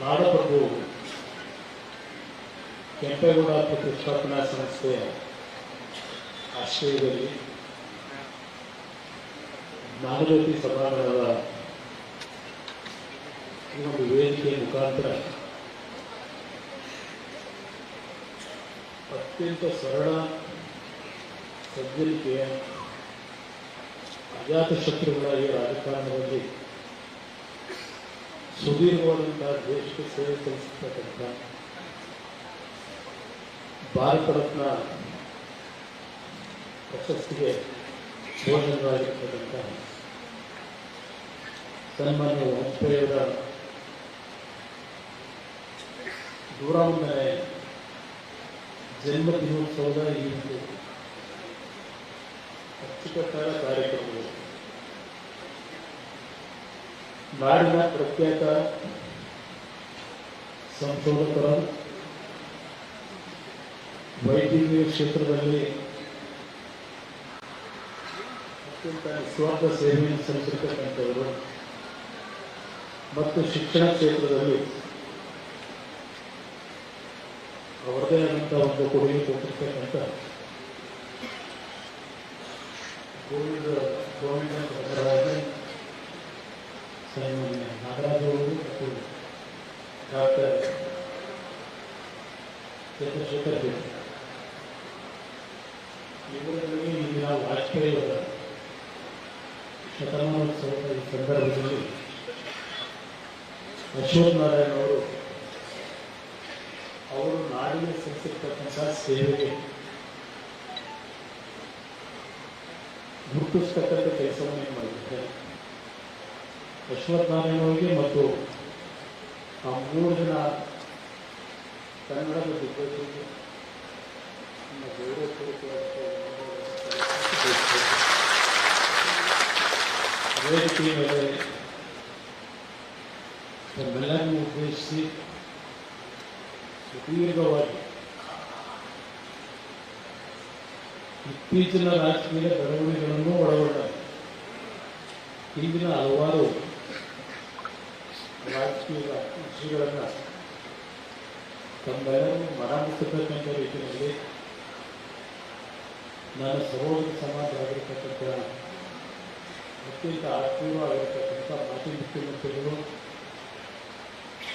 ನಾಡಪ್ರಭು, ಕೆಂಪೇಗೌಡ ಪ್ರತಿಷ್ಠಾಪನಾ ಸಂಸ್ಥೆಯ ಆಶ್ರಯದಲ್ಲಿ ಜ್ಞಾನಜ್ಯೋತಿ ಸಭಾಂಗಣದ ಈ ಒಂದು ವೇದಿಕೆಯ ಮುಖಾಂತರ ಅತ್ಯಂತ ಸರಳ ಸಜ್ಜನಿಕೆಯ ಅಜಾತಶತ್ರುಗಳಾಗಿ ರಾಜಕಾರಣದಲ್ಲಿ ಸುದೀರ್ಘವಾದಂತಹ ದೇಶಕ್ಕೆ ಸೇವೆ ಸಲ್ಲಿಸತಕ್ಕಂಥ ಭಾರತ ರತ್ನ ಪ್ರಶಸ್ತಿಗೆ ಭೋಜನರಾಗಿರ್ತಕ್ಕಂಥ ಸನ್ಮಾನ್ಯ ವಾಜಪೇಯಿಯವರ ನೂರಾಮನೇ ಜನ್ಮ ದಿನೋತ್ಸವದ ಈ ಒಂದು ಅಚ್ಚುಕಟ್ಟಾದ ಕಾರ್ಯಕ್ರಮಗಳು ನಾಡಿನ ಪ್ರಖ್ಯಾತ ಸಂಶೋಧಕರ ವೈದ್ಯಕೀಯ ಕ್ಷೇತ್ರದಲ್ಲಿ ಅತ್ಯಂತ ನಿಸ್ವಾರ್ಥ ಸೇವೆಯನ್ನು ಸಲ್ಲಿಸಿರ್ತಕ್ಕಂಥವರು ಮತ್ತು ಶಿಕ್ಷಣ ಕ್ಷೇತ್ರದಲ್ಲಿ ಅವರದೇ ಆದಂಥ ಒಂದು ಕೊಡುಗೆ ಕೊಟ್ಟಿರ್ತಕ್ಕಂಥ ಗೋವಿಂದ ಗೋವಿಂದ ಸನ್ಮಾನ್ಯ ನಾಗರಾಜ್ ಅವರು ಮತ್ತು ಡಾಕ್ಟರ್ ಚಂದ್ರಶೇಖರ್ ರೆಡ್ಡಿ ಇವರಲ್ಲಿ ಇಂದಿನ ವಾಜಪೇಯಿ ಅವರ ಶತಮಾನೋತ್ಸವದ ಈ ಸಂದರ್ಭದಲ್ಲಿ ಅಶೋಕ್ ನಾರಾಯಣ ಅವರು ಅವರು ನಾಡಿಗೆ ಸಲ್ಲಿಸಿರ್ತಕ್ಕಂಥ ಸೇವೆಗೆ ಗುರುತಿಸ್ತಕ್ಕಂಥ ಕೆಲಸವನ್ನು ಏನು ಮಾಡಿದ್ದಾರೆ ಅಶ್ವತ್ಥನಾರಾಯಣ ಅವರಿಗೆ ಮತ್ತು ಆ ಮೂರು ಜನ ಕನ್ನಡದ ದಿಗ್ಗಜರಿಗೆ ವೇದಿಕೆಯ ಮೇಲೆ ತಮ್ಮೆಲ್ಲರನ್ನು ಉದ್ದೇಶಿಸಿ ಸುದೀರ್ಘವಾಗಿ ಇತ್ತೀಚಿನ ರಾಜಕೀಯ ಬೆಳವಣಿಗೆಗಳನ್ನು ಒಳಗೊಂಡ ಹಿಂದಿನ ಹಲವಾರು ರಾಜಕೀಯ ವಿಷಯಗಳನ್ನು ತಮ್ಮೆಲ್ಲರೂ ಮನ ಮುಟ್ಟತಕ್ಕಂಥ ರೀತಿಯಲ್ಲಿ ನನ್ನ ಸಹೋದರ ಸಮಾಜ ಆಗಿರ್ತಕ್ಕಂಥ ಅತ್ಯಂತ ಆತ್ಮೀಯವಾಗಿರ್ತಕ್ಕಂಥ ಮಾಜಿ ಮುಖ್ಯಮಂತ್ರಿಗಳು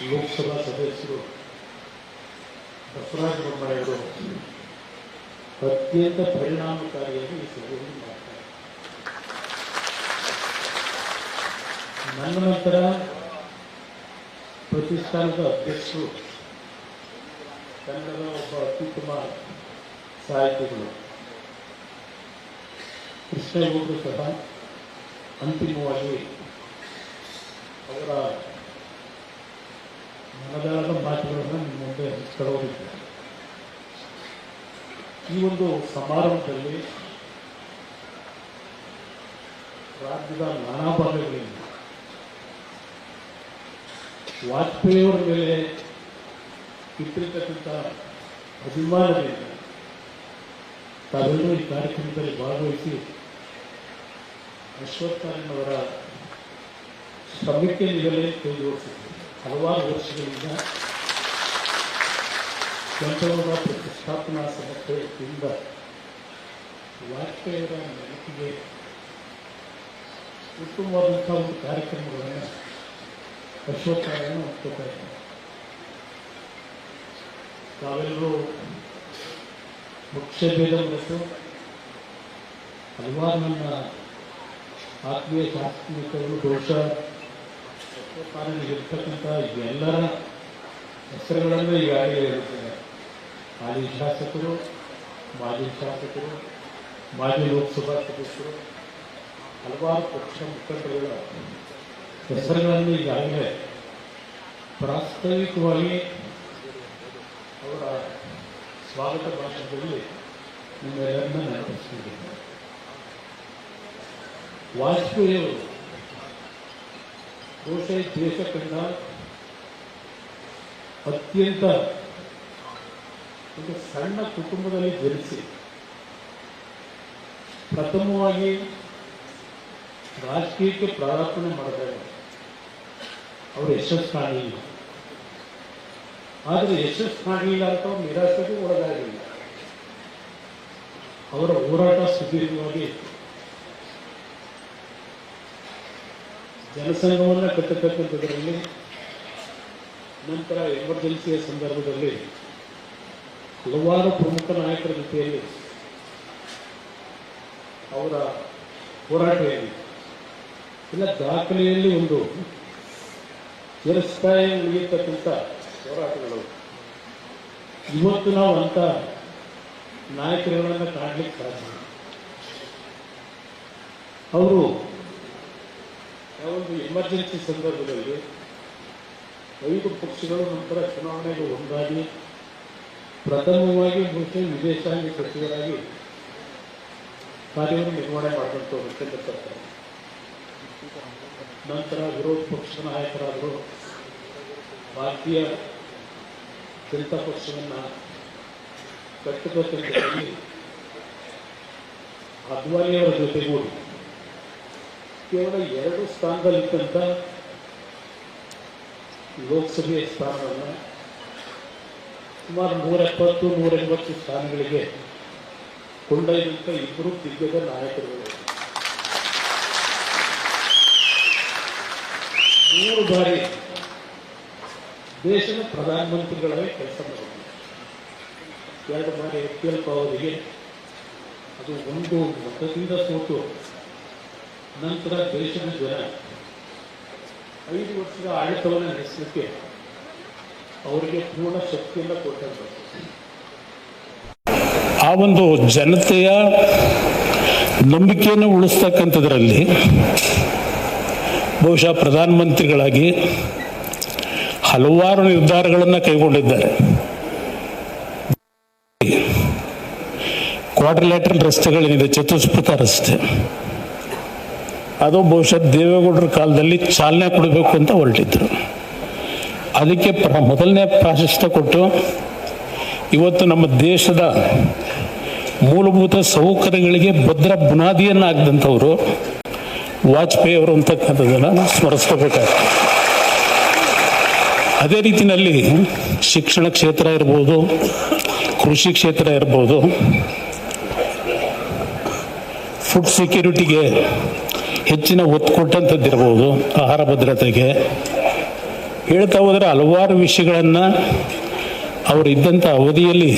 ಲೋಕಸಭಾ ಸದಸ್ಯರು ಬಸವರಾಜ ಬೊಮ್ಮಾಯಿಯವರು ಅತ್ಯಂತ ಪರಿಣಾಮಕಾರಿಯಾಗಿ ಈ ಸಭೆಯನ್ನು ಮಾಡ್ತಾರೆ ನನ್ನ ನಂತರ ಪ್ರತಿಷ್ಠಾನದ ಅಧ್ಯಕ್ಷರು ಕನ್ನಡದ ಒಬ್ಬ ಅತ್ಯುತ್ತಮ ಸಾಹಿತಿಗಳು ಕೃಷ್ಣೇಗೌಡರು ಸಹ ಅಂತಿಮವಾಗಿ ಅವರ ಮನದಾಳದ ಮಾತುಗಳನ್ನು ನಿಮ್ಮ ಮುಂದೆ ಹಂಚ್ಕೊಳ್ಳೋದಿದ್ದಾರೆ ಈ ಒಂದು ಸಮಾರಂಭದಲ್ಲಿ ರಾಜ್ಯದ ನಾನಾ ಭಾಗಗಳಿಂದ ವಾಜಪೇಯಿಯವರ ಮೇಲೆ ಇಟ್ಟಿರ್ತಕ್ಕಂಥ ಅಭಿಮಾನದಿಂದ ತಾವೆಲ್ಲರೂ ಈ ಕಾರ್ಯಕ್ರಮದಲ್ಲಿ ಭಾಗವಹಿಸಿ ಅಶ್ವತ್ಥನವರ ಶ್ರಮಕ್ಕೆ ನೀಡಲೇ ಕೈ ಜೋಡಿಸಿದ್ರು ಹಲವಾರು ವರ್ಷಗಳಿಂದ ಕೆಂಪೇಗೌಡ ಪ್ರತಿಷ್ಠಾಪನಾ ಸಂಸ್ಥೆಯಿಂದ ವಾಜಪೇಯಿಯವರ ನೆನಪಿಗೆ ಉತ್ತಮವಾದಂಥ ಒಂದು ಕಾರ್ಯಕ್ರಮಗಳನ್ನು ಅಶ್ವತ್ಥನಾರಾಯಣ ಒಪ್ಕೋತಾ ತಾವೆಲ್ಲರೂ ಮುಖ್ಯ ಭೇದ ಮತ್ತು ಹಲವಾರು ನನ್ನ ಆತ್ಮೀಯ ಶಾಸ್ತ್ರೀಯತೆಗಳು ಬಹುಶಃ ಇರ್ತಕ್ಕಂಥ ಎಲ್ಲರ ಹೆಸರುಗಳನ್ನು ಈಗಾಗಲೇ ಇರುತ್ತೆ ಹಾಲಿ ಶಾಸಕರು ಮಾಜಿ ಶಾಸಕರು ಮಾಜಿ ಲೋಕಸಭಾ ಸದಸ್ಯರು ಹಲವಾರು ಪಕ್ಷ ಮುಖಂಡರುಗಳ ಹೆಸರುಗಳನ್ನು ಈಗಾಗಲೇ ಪ್ರಾಸ್ತಾವಿಕವಾಗಿ ಅವರ ಸ್ವಾಗತ ಭಾಷಣದಲ್ಲಿ ನಿಮ್ಮೆಲ್ಲರನ್ನ ನೆನಪಿಸ್ತಿದ್ದೇನೆ ವಾಜಪೇಯಿಯವರು ದೇಶ ಕಂಡ ಅತ್ಯಂತ ಒಂದು ಸಣ್ಣ ಕುಟುಂಬದಲ್ಲಿ ಜನಿಸಿ ಪ್ರಥಮವಾಗಿ ರಾಜಕೀಯಕ್ಕೆ ಪ್ರಾರ್ಥನೆ ಮಾಡಿದಾಗ ಅವರು ಯಶಸ್ವಿ ಆದರೆ ಇಲ್ಲ ಅಂತ ಅವ್ರು ನಿರಾಸೆಗೂ ಒಳಗಾಗಲಿಲ್ಲ ಅವರ ಹೋರಾಟ ಸುದೀರ್ಘವಾಗಿ ಇತ್ತು. ಜನಸಂಘವನ್ನು ಕಟ್ಟತಕ್ಕಂಥದ್ರಲ್ಲಿ, ನಂತರ ಎಮರ್ಜೆನ್ಸಿಯ ಸಂದರ್ಭದಲ್ಲಿ ಹಲವಾರು ಪ್ರಮುಖ ನಾಯಕರ ಜೊತೆಯಲ್ಲಿ ಅವರ ಹೋರಾಟ ಏನಿದೆ ಇಲ್ಲ, ದಾಖಲೆಯಲ್ಲಿ ಒಂದು ಚಿರಸ್ಥಾಯಿ ಉಳಿಯತಕ್ಕಂಥ ಹೋರಾಟಗಳು. ಇವತ್ತು ನಾವು ಅಂತ ನಾಯಕರುಗಳನ್ನು ಕಾಣಲಿಕ್ಕೆ ಸಾಧ್ಯ ಅವರು ಒಂದು ಎಮರ್ಜೆನ್ಸಿ ಸಂದರ್ಭದಲ್ಲಿ ಐದು ಪಕ್ಷಗಳು ನಂತರ ಚುನಾವಣೆಗೆ ಒಂದಾಗಿ ಪ್ರಥಮವಾಗಿ ಮುಸ್ಲಿಂ ವಿದೇಶಾಂಗ ಸಚಿವರಾಗಿ ಕಾರ್ಯವನ್ನು ನಿರ್ವಹಣೆ ಮಾಡುವಂಥ ಸರ್ಕಾರ ನಂತರ ವಿರೋಧ ಪಕ್ಷದ ನಾಯಕರಾದರು ಭಾರತೀಯ ಜನತಾ ಪಕ್ಷವನ್ನು ಕಟ್ಟಬೇಕಂತೇಳಿ ಅದ್ವಾನಿಯವರ ಜೊತೆಗೂಡಿ ಕೇವಲ ಎರಡು ಸ್ಥಾನದಲ್ಲಿದ್ದಂಥ ಲೋಕಸಭೆಯ ಸ್ಥಾನವನ್ನು ಸುಮಾರು ನೂರ ಎಪ್ಪತ್ತು ನೂರ ಎಂಬತ್ತು ಸ್ಥಾನಗಳಿಗೆ ಕೊಂಡೊಯ್ದಂಥ ಇಬ್ಬರು ದಿಗ್ಗಜ ನಾಯಕರುಗಳು. ಮೂರು ಬಾರಿ ದೇಶದ ಪ್ರಧಾನಮಂತ್ರಿಗಳವೇ ಕೆಲಸ ಮಾಡಿದ್ರು. ಎರಡು ಬಾರಿ ಎಲ್ ಅವರಿಗೆ. ಅದು ಒಂದು ಮತದಿಂದ ಸೋತು. ನಂತರ ದೇಶದ ಜನ ಐದು ವರ್ಷದ ಆಡಳಿತವನ್ನು ನಡೆಸಲಿಕ್ಕೆ ಅವರಿಗೆ ಪೂರ್ಣ ಶಕ್ತಿಯನ್ನು ಕೊಟ್ಟಂತ. ಆ ಒಂದು ಜನತೆಯ ನಂಬಿಕೆಯನ್ನು ಉಳಿಸ್ತಕ್ಕಂಥದ್ರಲ್ಲಿ ಬಹುಶಃ ಪ್ರಧಾನಮಂತ್ರಿಗಳಾಗಿ ಹಲವಾರು ನಿರ್ಧಾರಗಳನ್ನು ಕೈಗೊಂಡಿದ್ದಾರೆ. ಕ್ವಾಡ್ರಿಲ್ಯಾಟ್ರಲ್ ರಸ್ತೆಗಳೇನಿದೆ? ಚತುಷ್ಪಥ ರಸ್ತೆ. ಅದು ಬಹುಶಃ ದೇವೇಗೌಡರ ಕಾಲದಲ್ಲಿ ಚಾಲನೆ ಕೊಡಬೇಕು ಅಂತ ಹೊರಟಿದ್ರು. ಅದಕ್ಕೆ ಪ್ರ, ಮೊದಲನೇ ಪ್ರಾಶಸ್ತ್ಯ ಕೊಟ್ಟು ಇವತ್ತು ನಮ್ಮ ದೇಶದ ಮೂಲಭೂತ ಸೌಕರ್ಯಗಳಿಗೆ ಭದ್ರ ಬುನಾದಿಯನ್ನು ಹಾಕಿದಂಥವ್ರು ವಾಜಪೇಯಿ ಅವರು ಅಂತಕ್ಕಂಥದ್ದನ್ನು ಸ್ಮರಿಸ್ಕೋಬೇಕಾಗ್ತದೆ ಅದೇ ರೀತಿಯಲ್ಲಿ ಶಿಕ್ಷಣ ಕ್ಷೇತ್ರ ಇರ್ಬೋದು, ಕೃಷಿ ಕ್ಷೇತ್ರ ಇರ್ಬೋದು, ಫುಡ್ ಸೆಕ್ಯೂರಿಟಿಗೆ ಹೆಚ್ಚಿನ ಒತ್ತು ಕೊಟ್ಟಂಥದ್ದಿರ್ಬೋದು, ಆಹಾರ ಭದ್ರತೆಗೆ. ಹೇಳ್ತಾ ಹೋದರೆ ಹಲವಾರು ವಿಷಯಗಳನ್ನು ಅವರು ಇದ್ದಂಥ ಅವಧಿಯಲ್ಲಿ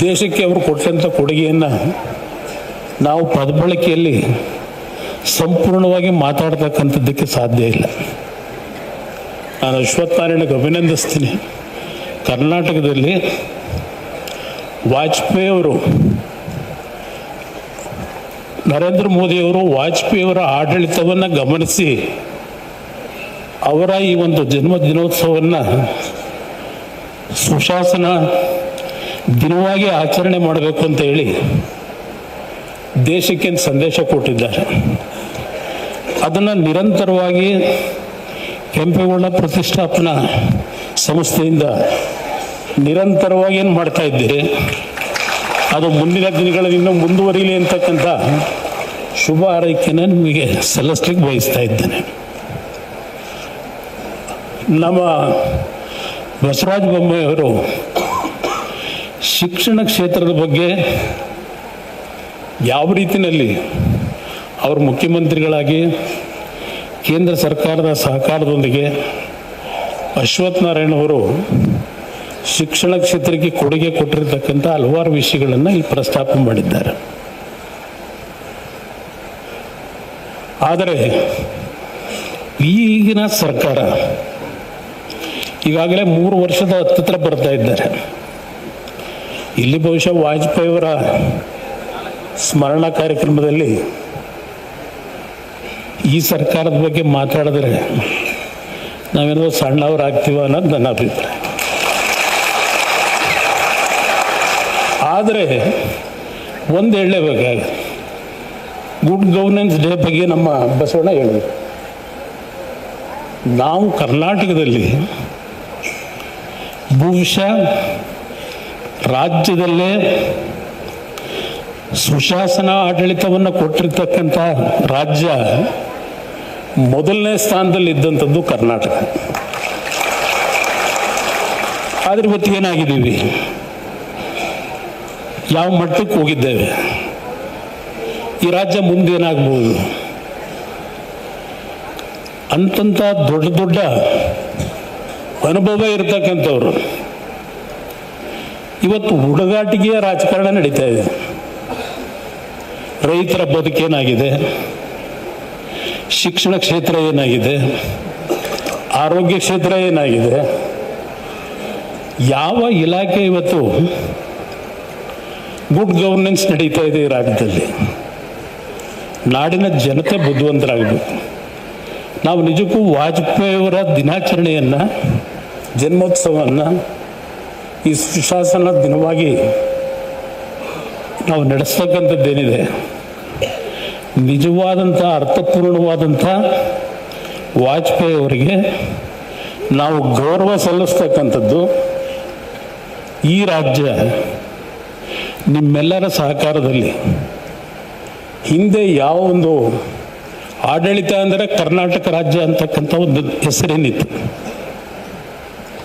ದೇಶಕ್ಕೆ ಅವರು ಕೊಟ್ಟಂಥ ಕೊಡುಗೆಯನ್ನು ನಾವು ಪದಬಳಕೆಯಲ್ಲಿ ಸಂಪೂರ್ಣವಾಗಿ ಮಾತಾಡ್ತಕ್ಕಂಥದ್ದಕ್ಕೆ ಸಾಧ್ಯ ಇಲ್ಲ. ನಾನು ಅಶ್ವತ್ಥನಾರಾಯಣಗೆ ಅಭಿನಂದಿಸ್ತೀನಿ. ಕರ್ನಾಟಕದಲ್ಲಿ ವಾಜಪೇಯಿಯವರು ನರೇಂದ್ರ ಮೋದಿಯವರು ವಾಜಪೇಯಿಯವರ ಆಡಳಿತವನ್ನು ಗಮನಿಸಿ ಅವರ ಈ ಒಂದು ಜನ್ಮ ದಿನೋತ್ಸವವನ್ನು ಸುಶಾಸನ ದಿನವಾಗಿ ಆಚರಣೆ ಮಾಡಬೇಕು ಅಂತ ಹೇಳಿ ದೇಶಕ್ಕೆ ಸಂದೇಶ ಕೊಟ್ಟಿದ್ದಾರೆ. ಅದನ್ನು ನಿರಂತರವಾಗಿ ಕೆಂಪೇಗೌಡ ಪ್ರತಿಷ್ಠಾಪನಾ ಸಂಸ್ಥೆಯಿಂದ ನಿರಂತರವಾಗಿ ಏನು ಮಾಡ್ತಾ ಇದ್ದೀರಿ? ಅದು ಮುಂದಿನ ದಿನಗಳಲ್ಲಿ ಇನ್ನೂ ಮುಂದುವರಿಯಲಿ ಅಂತಕ್ಕಂಥ ಶುಭ ಆರೈಕೆನ ನಿಮಗೆ ಸಲ್ಲಿಸ್ಲಿಕ್ಕೆ ಬಯಸ್ತಾ ಇದ್ದೇನೆ. ನಮ್ಮ ಬಸವರಾಜ ಬೊಮ್ಮಾಯಿಯವರು ಶಿಕ್ಷಣ ಕ್ಷೇತ್ರದ ಬಗ್ಗೆ ಯಾವ ರೀತಿಯಲ್ಲಿ ಅವರು ಮುಖ್ಯಮಂತ್ರಿಗಳಾಗಿ ಕೇಂದ್ರ ಸರ್ಕಾರದ ಸಹಕಾರದೊಂದಿಗೆ ಅಶ್ವಥ್ ನಾರಾಯಣ ಅವರು ಶಿಕ್ಷಣ ಕ್ಷೇತ್ರಕ್ಕೆ ಕೊಡುಗೆ ಕೊಟ್ಟಿರತಕ್ಕಂಥ ಹಲವಾರು ವಿಷಯಗಳನ್ನು ಇಲ್ಲಿ ಪ್ರಸ್ತಾಪ ಮಾಡಿದ್ದಾರೆ. ಆದರೆ ಈಗಿನ ಸರ್ಕಾರ ಈಗಾಗಲೇ ಮೂರು ವರ್ಷದ ಹತ್ತಿರ ಬರ್ತಾ ಇದ್ದಾರೆ. ಇಲ್ಲಿ ಬಹುಶಃ ವಾಜಪೇಯಿಯವರ ಸ್ಮರಣ ಕಾರ್ಯಕ್ರಮದಲ್ಲಿ ಈ ಸರ್ಕಾರದ ಬಗ್ಗೆ ಮಾತಾಡಿದ್ರೆ ನಾವೇನೋ ಆಗ್ತೀವ ಅನ್ನೋದು ನನ್ನ ಅಭಿಪ್ರಾಯ. ಆದರೆ ಒಂದು ಹೇಳಲೇಬೇಕಾಗ ಗುಡ್ ಗವರ್ನೆನ್ಸ್ ಡೇ ಬಗ್ಗೆ ನಮ್ಮ ಬಸವಣ್ಣ ಹೇಳಿದ್ರು. ನಾವು ಕರ್ನಾಟಕದಲ್ಲಿ ಬಹುಶಃ ರಾಜ್ಯದಲ್ಲೇ ಸುಶಾಸನ ಆಡಳಿತವನ್ನು ಕೊಟ್ಟಿರ್ತಕ್ಕಂಥ ರಾಜ್ಯ ಮೊದಲನೇ ಸ್ಥಾನದಲ್ಲಿ ಇದ್ದಂಥದ್ದು ಕರ್ನಾಟಕ. ಆದ್ರೆ ಇವತ್ತು ಏನಾಗಿದ್ದೀವಿ? ಯಾವ ಮಟ್ಟಕ್ಕೆ ಹೋಗಿದ್ದೇವೆ? ಈ ರಾಜ್ಯ ಮುಂದೇನಾಗ್ಬೋದು ಅಂತಂತ ದೊಡ್ಡ ದೊಡ್ಡ ಅನುಭವ ಇರತಕ್ಕಂಥವ್ರು. ಇವತ್ತು ಹುಡುಗಾಟಿಗೆಯ ರಾಜಕಾರಣ ನಡೀತಾ ಇದೆ. ರೈತರ ಬದುಕೇನಾಗಿದೆ ಶಿಕ್ಷಣ ಕ್ಷೇತ್ರ ಏನಾಗಿದೆ? ಆರೋಗ್ಯ ಕ್ಷೇತ್ರ ಏನಾಗಿದೆ? ಯಾವ ಇಲಾಖೆ ಇವತ್ತು ಗುಡ್ ಗವರ್ನೆನ್ಸ್ ನಡೀತಾ ಇದೆ ಈ ರಾಜ್ಯದಲ್ಲಿ? ನಾಡಿನ ಜನತೆ ಬುದ್ಧಿವಂತರಾಗಬೇಕು. ನಾವು ನಿಜಕ್ಕೂ ವಾಜಪೇಯಿಯವರ ದಿನಾಚರಣೆಯನ್ನು, ಜನ್ಮೋತ್ಸವವನ್ನು, ಈ ಸುಶಾಸನ ದಿನವಾಗಿ ನಾವು ನಡೆಸ್ತಕ್ಕಂಥದ್ದೇನಿದೆ? ನಿಜವಾದಂಥ, ಅರ್ಥಪೂರ್ಣವಾದಂಥ ವಾಜಪೇಯಿ ಅವರಿಗೆ ನಾವು ಗೌರವ ಸಲ್ಲಿಸ್ತಕ್ಕಂಥದ್ದು ಈ ರಾಜ್ಯ ನಿಮ್ಮೆಲ್ಲರ ಸಹಕಾರದಲ್ಲಿ. ಹಿಂದೆ ಯಾವ ಒಂದು ಆಡಳಿತ ಅಂದರೆ ಕರ್ನಾಟಕ ರಾಜ್ಯ ಅಂತಕ್ಕಂಥ ಒಂದು ಹೆಸರೇನಿತ್ತು.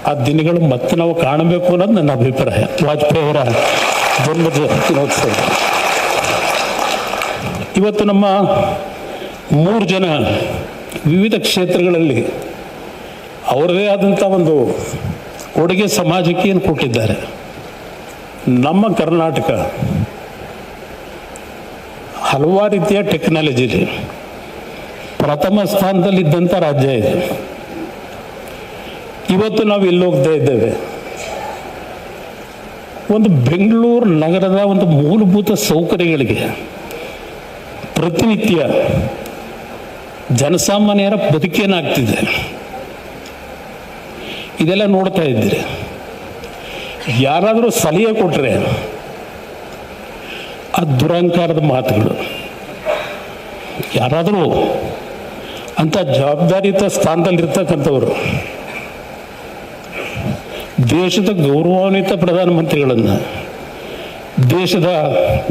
ಆ ದಿನಗಳು ಮತ್ತೆ ನಾವು ಕಾಣಬೇಕು ಅನ್ನೋದು ನನ್ನ ಅಭಿಪ್ರಾಯ. ವಾಜಪೇಯಿ ಅವರ ಜನ್ಮದ ದಿನೋತ್ಸವ ಇವತ್ತು ನಮ್ಮ ಮೂರು ಜನ ವಿವಿಧ ಕ್ಷೇತ್ರಗಳಲ್ಲಿ ಅವರದೇ ಆದಂಥ ಒಂದು ಕೊಡುಗೆ ಸಮಾಜಕ್ಕೆ ಏನು ಕೊಟ್ಟಿದ್ದಾರೆ. ನಮ್ಮ ಕರ್ನಾಟಕ ಹಲವಾರು ರೀತಿಯ ಟೆಕ್ನಾಲಜಿ ಪ್ರಥಮ ಸ್ಥಾನದಲ್ಲಿದ್ದಂಥ ರಾಜ್ಯ ಇದೆ. ಇವತ್ತು ನಾವು ಎಲ್ಲಿ ಹೋಗ್ತಾ ಇದ್ದೇವೆ. ಒಂದು ಬೆಂಗಳೂರು ನಗರದ ಒಂದು ಮೂಲಭೂತ ಸೌಕರ್ಯಗಳಿಗೆ ಪ್ರತಿನಿತ್ಯ ಜನಸಾಮಾನ್ಯರ ಬದುಕೇನಾಗ್ತಿದೆ? ಇದೆಲ್ಲ ನೋಡ್ತಾ ಇದ್ದೀರಿ. ಯಾರಾದರೂ ಸಲಹೆ ಕೊಟ್ಟರೆ ಆ ದುರಹಂಕಾರದ ಮಾತುಗಳು. ಯಾರಾದರೂ ಅಂತ ಜವಾಬ್ದಾರಿಯುತ ಸ್ಥಾನದಲ್ಲಿರ್ತಕ್ಕಂಥವ್ರು, ದೇಶದ ಗೌರವಾನ್ವಿತ ಪ್ರಧಾನಮಂತ್ರಿಗಳನ್ನು, ದೇಶದ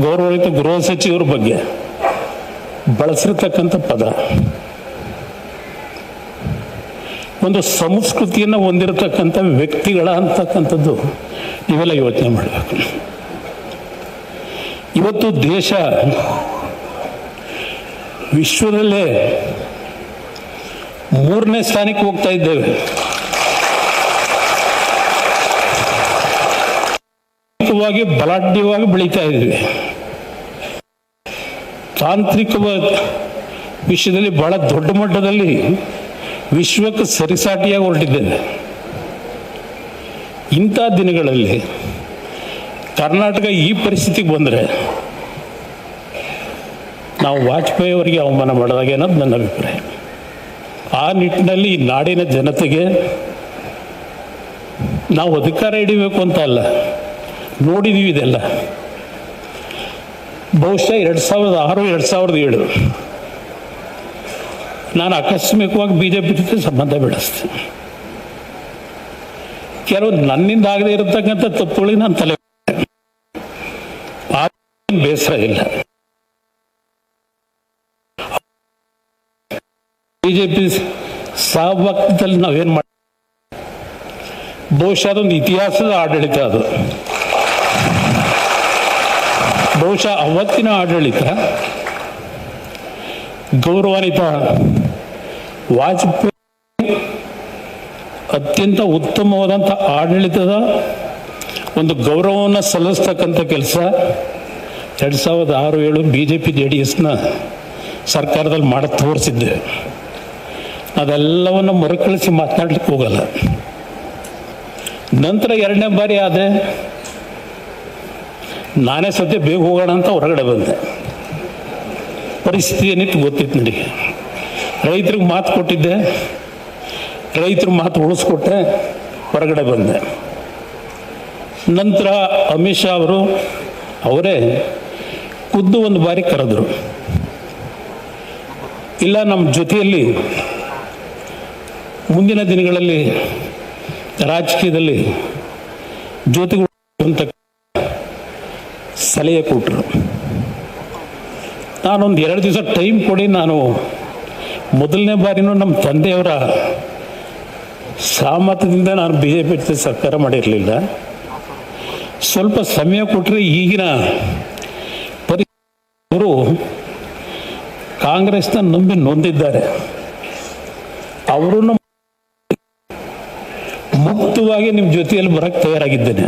ಗೌರವಾನ್ವಿತ ಗೃಹ ಸಚಿವರ ಬಗ್ಗೆ ಬಳಸಿರ್ತಕ್ಕಂಥ ಪದ. ಒಂದು ಸಂಸ್ಕೃತಿಯನ್ನು ಹೊಂದಿರತಕ್ಕಂಥ ವ್ಯಕ್ತಿಗಳ ಅಂತಕ್ಕಂಥದ್ದು ನೀವೆಲ್ಲ ಯೋಚನೆ ಮಾಡಬೇಕು. ಇವತ್ತು ದೇಶ ವಿಶ್ವದಲ್ಲೇ ಮೂರನೇ ಸ್ಥಾನಕ್ಕೆ ಹೋಗ್ತಾ ಇದ್ದೇವೆ. ಬಲಾಢ್ಯವಾಗಿ ಬೆಳೀತಾ ಇದ್ದೀವಿ. ತಾಂತ್ರಿಕ ವಿಷಯದಲ್ಲಿ ಬಹಳ ದೊಡ್ಡ ಮಟ್ಟದಲ್ಲಿ ವಿಶ್ವಕ್ಕೆ ಸರಿಸಾಟಿಯಾಗಿ ಹೊರಟಿದ್ದೇನೆ. ಇಂಥ ದಿನಗಳಲ್ಲಿ ಕರ್ನಾಟಕ ಈ ಪರಿಸ್ಥಿತಿಗೆ ಬಂದರೆ ನಾವು ವಾಜಪೇಯಿ ಅವರಿಗೆ ಅವಮಾನ ಮಾಡಿದಾಗ ಅನ್ನೋದು ನನ್ನ ಅಭಿಪ್ರಾಯ? ಆ ನಿಟ್ಟಿನಲ್ಲಿ ಈ ನಾಡಿನ ಜನತೆಗೆ ನಾವು ಅಧಿಕಾರ ಹಿಡಿಬೇಕು ಅಂತ ಅಲ್ಲ, ನೋಡಿದೀವಿ ಇದೆಲ್ಲ. ಬಹುಶಃ ಎರಡು ಸಾವಿರದ ಆರು, ಎರಡು ಸಾವಿರದ ಏಳು. ನಾನು ಆಕಸ್ಮಿಕವಾಗಿ ಬಿ ಜೆ ಪಿ ಜೊತೆ ಸಂಬಂಧ ಬೆಳೆಸ್ತೀನಿ ಕೆಲವು ನನ್ನಿಂದ ಆಗದೆ ಇರತಕ್ಕಂಥ ತಪ್ಪುಗಳಿಗೆ ನಾನು ತಲೆ ಬೇಸರ ಇಲ್ಲ. ಬಿಜೆಪಿ ಸಹಭಾಗದಲ್ಲಿ ನಾವೇನು ಮಾಡಿ, ಬಹುಶಃ ಅದೊಂದು ಇತಿಹಾಸದ ಆಡಳಿತ ಅದು. ಬಹುಶಃ ಅವತ್ತಿನ ಆಡಳಿತ ಗೌರವಾನ್ವಿತ ವಾಜಪೇಯಿ ಅತ್ಯಂತ ಉತ್ತಮವಾದಂಥ ಆಡಳಿತದ ಒಂದು ಗೌರವವನ್ನು ಸಲ್ಲಿಸ್ತಕ್ಕಂಥ ಕೆಲಸ ಎರಡು ಸಾವಿರದ ಆರು ಏಳು B J P J D ಎಸ್ನ ಸರ್ಕಾರದಲ್ಲಿ ಮಾಡಿ ತೋರಿಸಿದ್ದೆ. ಅದೆಲ್ಲವನ್ನು ಮರುಕಳಿಸಿ ಮಾತನಾಡಲಿಕ್ಕೆ ಹೋಗಲ್ಲ. ನಂತರ ಎರಡನೇ ಬಾರಿ ಆದೆ ನಾನೇ ಸದ್ಯ ಬೇಗ ಹೋಗೋಣ ಅಂತ ಹೊರಗಡೆ ಬಂದೆ. ಪರಿಸ್ಥಿತಿ ಏನಿತ್ತು ಗೊತ್ತಿತ್ತು ನನಗೆ. ರೈತರಿಗೆ ಮಾತು ಕೊಟ್ಟಿದ್ದೆ. ರೈತರು ಮಾತು ಉಳಿಸ್ಕೊಟ್ಟೆ, ಹೊರಗಡೆ ಬಂದೆ. ನಂತರ ಅಮಿತ್ ಶಾ ಅವರು ಅವರೇ ಖುದ್ದು ಒಂದು ಬಾರಿ ಕರೆದರು. ಇಲ್ಲ, ನಮ್ಮ ಜೊತೆಯಲ್ಲಿ ಮುಂದಿನ ದಿನಗಳಲ್ಲಿ ರಾಜಕೀಯದಲ್ಲಿ ಜೊತೆಗೆ ಸಲಹೆ ಕೊಟ್ಟರು ನಾನೊಂದು ಎರಡು ದಿವಸ ಟೈಮ್ ಕೊಡಿ ನಾನು ಮೊದಲನೇ ಬಾರಿನೂ ನಮ್ಮ ತಂದೆಯವರ ಸಾಮರ್ಥ್ಯದಿಂದ ನಾನು ಬಿ ಜೆ ಪಿ ಜೊತೆ ಸರ್ಕಾರ ಮಾಡಿರಲಿಲ್ಲ. ಸ್ವಲ್ಪ ಸಮಯ ಕೊಟ್ಟರೆ ಈಗಿನ ಪರಿಸ್ಥಿತಿಯವರು ಕಾಂಗ್ರೆಸ್ನ ನಂಬಿ ನೊಂದಿದ್ದಾರೆ. ಅವರನ್ನು ಮುಕ್ತವಾಗಿ ನಿಮ್ಮ ಜೊತೆಯಲ್ಲಿ ಬರಕ್ಕೆ ತಯಾರಾಗಿದ್ದೇನೆ.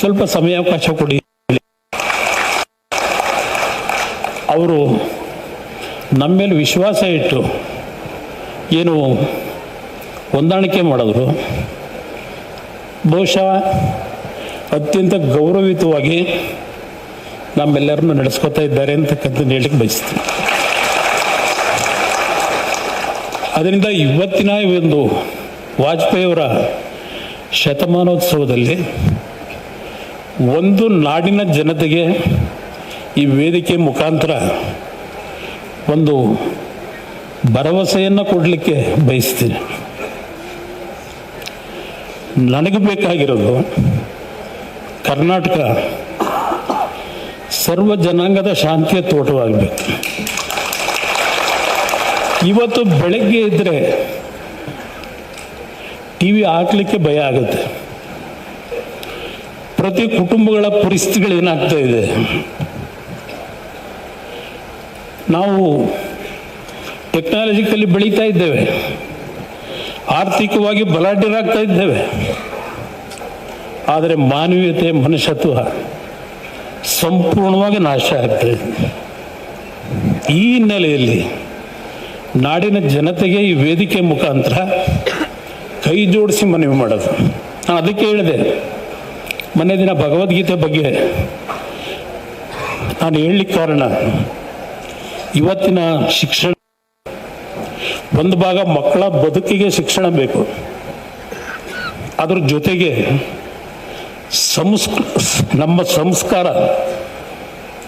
ಸ್ವಲ್ಪ ಸಮಯಾವಕಾಶ ಕೊಡಿ. ಅವರು ನಮ್ಮ ಮೇಲೆ ವಿಶ್ವಾಸ ಇಟ್ಟು ಏನು ಹೊಂದಾಣಿಕೆ ಮಾಡಿದ್ರು. ಬಹುಶಃ ಅತ್ಯಂತ ಗೌರವಿತವಾಗಿ ನಮ್ಮೆಲ್ಲರನ್ನು ನಡೆಸ್ಕೊತಾ ಇದ್ದಾರೆ ಅಂತಕ್ಕಂಥದ್ದು ಹೇಳಕ್ಕೆ ಬಯಸ್ತೀನಿ. ಅದರಿಂದ ಇವತ್ತಿನ ಒಂದು ವಾಜಪೇಯಿಯವರ ಶತಮಾನೋತ್ಸವದಲ್ಲಿ ಒಂದು ನಾಡಿನ ಜನತೆಗೆ ಈ ವೇದಿಕೆ ಮುಖಾಂತರ ಒಂದು ಭರವಸೆಯನ್ನು ಕೊಡಲಿಕ್ಕೆ ಬಯಸ್ತೀನಿ. ನನಗೆ ಬೇಕಾಗಿರೋದು ಕರ್ನಾಟಕ ಸರ್ವ ಜನಾಂಗದ ಶಾಂತಿಯ ತೋಟವಾಗಬೇಕು. ಇವತ್ತು ಬೆಳಗ್ಗೆ ಇದ್ದರೆ ಟಿ ವಿ ಹಾಕ್ಲಿಕ್ಕೆ ಭಯ ಆಗುತ್ತೆ. ಪ್ರತಿ ಕುಟುಂಬಗಳ ಪರಿಸ್ಥಿತಿಗಳು ಏನಾಗ್ತಾ ಇದೆ? ನಾವು ಟೆಕ್ನಾಲಜಿಕಲಿ ಬೆಳೀತಾ ಇದ್ದೇವೆ. ಆರ್ಥಿಕವಾಗಿ ಬಲಾಢ್ಯರಾಗ್ತಾ ಇದ್ದೇವೆ. ಆದರೆ ಮಾನವೀಯತೆ, ಮನುಷ್ಯತ್ವ ಸಂಪೂರ್ಣವಾಗಿ ನಾಶ ಆಗ್ತದೆ ಈ ಹಿನ್ನೆಲೆಯಲ್ಲಿ ನಾಡಿನ ಜನತೆಗೆ ಈ ವೇದಿಕೆ ಮುಖಾಂತರ ಕೈ ಜೋಡಿಸಿ ಮನವಿ ಮಾಡೋದು. ನಾನು ಅದಕ್ಕೆ ಹೇಳಿದೆ. ಮೊನ್ನೆ ದಿನ ಭಗವದ್ಗೀತೆ ಬಗ್ಗೆ ನಾನು ಹೇಳಲಿಕ್ಕೆ ಕಾರಣ ಇವತ್ತಿನ ಶಿಕ್ಷಣ ಒಂದು ಭಾಗ ಮಕ್ಕಳ ಬದುಕಿಗೆ ಶಿಕ್ಷಣ ಬೇಕು. ಅದ್ರ ಜೊತೆಗೆ ಸಂಸ್ಕ, ನಮ್ಮ ಸಂಸ್ಕಾರ,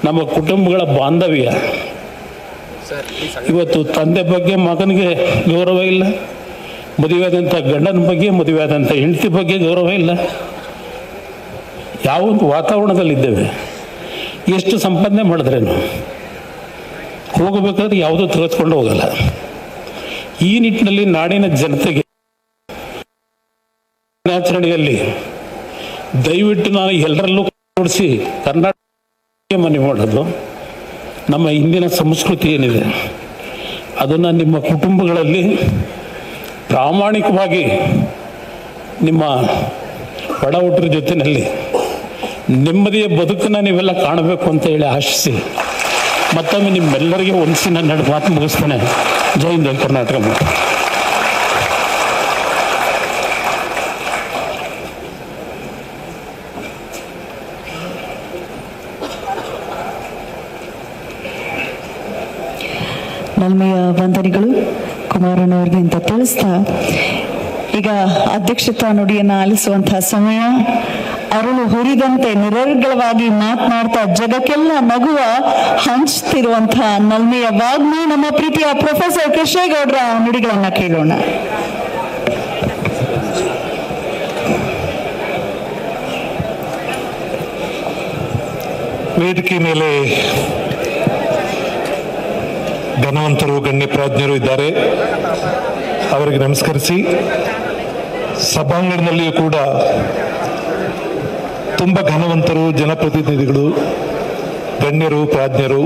ನಮ್ಮ ಕುಟುಂಬಗಳ ಬಾಂಧವ್ಯ. ಇವತ್ತು ತಂದೆ ಬಗ್ಗೆ ಮಗನಿಗೆ ಗೌರವ ಇಲ್ಲ ಮದುವೆಯಾದಂಥ ಗಂಡನ ಬಗ್ಗೆ ಮದುವೆಯಾದಂಥ ಹೆಂಡತಿ ಬಗ್ಗೆ ಗೌರವ ಇಲ್ಲ. ಯಾವೊಂದು ವಾತಾವರಣದಲ್ಲಿದ್ದೇವೆ? ಎಷ್ಟು ಸಂಪಾದನೆ ಮಾಡಿದ್ರೇನು? ಹೋಗಬೇಕಾದ್ರೆ ಯಾವುದೂ ತೆಗೆದುಕೊಂಡು ಹೋಗಲ್ಲ. ಈ ನಿಟ್ಟಿನಲ್ಲಿ ನಾಡಿನ ಜನತೆಗೆ ದಿನಾಚರಣೆಯಲ್ಲಿ ದಯವಿಟ್ಟು ನಾನು ಎಲ್ಲರಲ್ಲೂ ಕೊಡಿಸಿ ಕರ್ನಾಟಕ ಮನೆ ಮಾಡೋದು. ನಮ್ಮ ಹಿಂದಿನ ಸಂಸ್ಕೃತಿ ಏನಿದೆ, ಅದನ್ನು ನಿಮ್ಮ ಕುಟುಂಬಗಳಲ್ಲಿ ಪ್ರಾಮಾಣಿಕವಾಗಿ ನಿಮ್ಮ ಬಡ ಹುಟ್ಟರ ಜೊತೆಯಲ್ಲಿ ನೆಮ್ಮದಿಯ ಬದುಕನ್ನು ನೀವೆಲ್ಲ ಕಾಣಬೇಕು ಅಂತ ಹೇಳಿ ಆಶಿಸಿ. ಮತ್ತೊಮ್ಮೆ ನಿಮ್ಮೆಲ್ಲರಿಗೆ ಒಂದಿಸಿ ನನ್ನ ಮಾತು ಮುಗಿಸ್ತೇನೆ. ಜೈ ಹಿಂದ್ ಜೈ ಕರ್ನಾಟಕ ನಲ್ಮೆಯ ವಂದನೆಗಳು ಕುಮಾರನವರಿಗೆ ಅಂತ ತಿಳಿಸ್ತಾ, ಈಗ ಅಧ್ಯಕ್ಷತಾ ನುಡಿಯನ್ನ ಆಲಿಸುವಂತಹ ಸಮಯ. ಅರಳು ಹುರಿದಂತೆ ನಿರರ್ಗಳವಾಗಿ ಮಾತನಾಡ್ತಾ ಜಗಕ್ಕೆಲ್ಲ ನಗುವ ಹಂಚ್ತಿರುವಂತಹ ನಲ್ಮೆಯ ವಾಗ್ಮಿ, ನಮ್ಮ ಪ್ರೀತಿಯ ಪ್ರೊಫೆಸರ್ ಕೃಷ್ಣೇಗೌಡರ ನುಡಿಗಳನ್ನ ಕೇಳೋಣ. ವೇದಿಕೆ ಮೇಲೆ ಧನವಂತರು ಗಣ್ಯ ಪ್ರಾಜ್ಞರು ಇದ್ದಾರೆ. ಅವರಿಗೆ ನಮಸ್ಕರಿಸಿ. ಸಭಾಂಗಣದಲ್ಲಿಯೂ ಕೂಡ ತುಂಬ ಘನವಂತರು ಜನಪ್ರತಿನಿಧಿಗಳು ಗಣ್ಯರು ಪ್ರಾಜ್ಞರು